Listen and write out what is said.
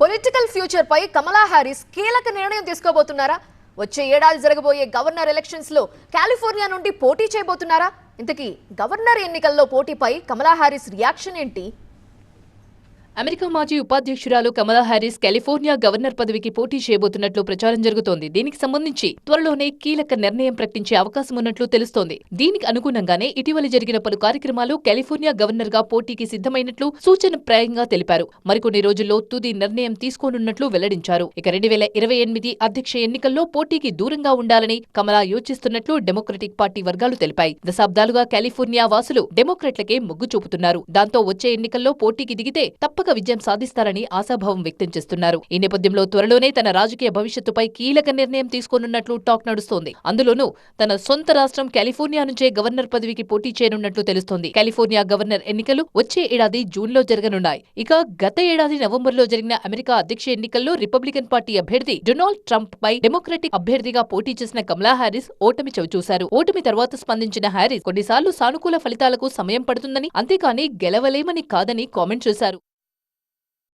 Political future పై Kamala Harris కీలక నిర్ణయం తీసుకోబోతున్నారా? వచ్చే ఏడాది జరగబోయే గవర్నర్ ఎలక్షన్స్లో కాలిఫోర్నియా నుండి పోటీ చేయబోతున్నారా? ఇంతకీ గవర్నర్ ఎన్నికల్లో పోటీపై కమలా హారీస్ రియాక్షన్ ఏంటి? అమెరికా మాజీ ఉపాధ్యక్షురాలు కమలా హ్యారిస్ కాలిఫోర్నియా గవర్నర్ పదవికి పోటీ చేయబోతున్నట్లు ప్రచారం జరుగుతోంది. దీనికి సంబంధించి త్వరలోనే కీలక నిర్ణయం ప్రకటించే అవకాశం ఉన్నట్లు తెలుస్తోంది. దీనికి అనుగుణంగానే ఇటీవల జరిగిన పలు కార్యక్రమాలు కాలిఫోర్నియా గవర్నర్గా పోటీకి సిద్ధమైనట్లు సూచనప్రాయంగా తెలిపారు. మరికొన్ని రోజుల్లో తుది నిర్ణయం తీసుకోనున్నట్లు వెల్లడించారు. ఇక రెండు వేల ఇరవై ఎనిమిది అధ్యక్ష ఎన్నికల్లో పోటీకి దూరంగా ఉండాలని కమలా యోచిస్తున్నట్లు డెమోక్రటిక్ పార్టీ వర్గాలు తెలిపాయి. దశాబ్దాలుగా కాలిఫోర్నియా వాసులు డెమోక్రట్లకే మొగ్గు చూపుతున్నారు. దాంతో వచ్చే ఎన్నికల్లో పోటీకి దిగితే తప్పక విజయం సాధిస్తారని ఆశాభావం వ్యక్తం చేస్తున్నారు. ఈ నేపథ్యంలో త్వరలోనే తన రాజకీయ భవిష్యత్తుపై కీలక నిర్ణయం తీసుకోనున్నట్లు టాక్ నడుస్తోంది. అందులోనూ తన సొంత రాష్ట్రం కాలిఫోర్నియా నుంచే గవర్నర్ పదవికి పోటీ చేయనున్నట్లు తెలుస్తోంది. కాలిఫోర్నియా గవర్నర్ ఎన్నికలు వచ్చే ఏడాది జూన్లో జరగనున్నాయి. ఇక గత ఏడాది నవంబర్లో జరిగిన అమెరికా అధ్యక్ష ఎన్నికల్లో రిపబ్లికన్ పార్టీ అభ్యర్థి డొనాల్డ్ ట్రంప్ పై డెమోక్రటిక్ అభ్యర్థిగా పోటీ చేసిన కమలా హ్యారిస్ ఓటమి చవిచూశారు. ఓటమి తర్వాత స్పందించిన హారిస్ కొన్నిసార్లు సానుకూల ఫలితాలకు సమయం పడుతుందని అంతేకాని గెలవలేమని కాదని కామెంట్ చేశారు.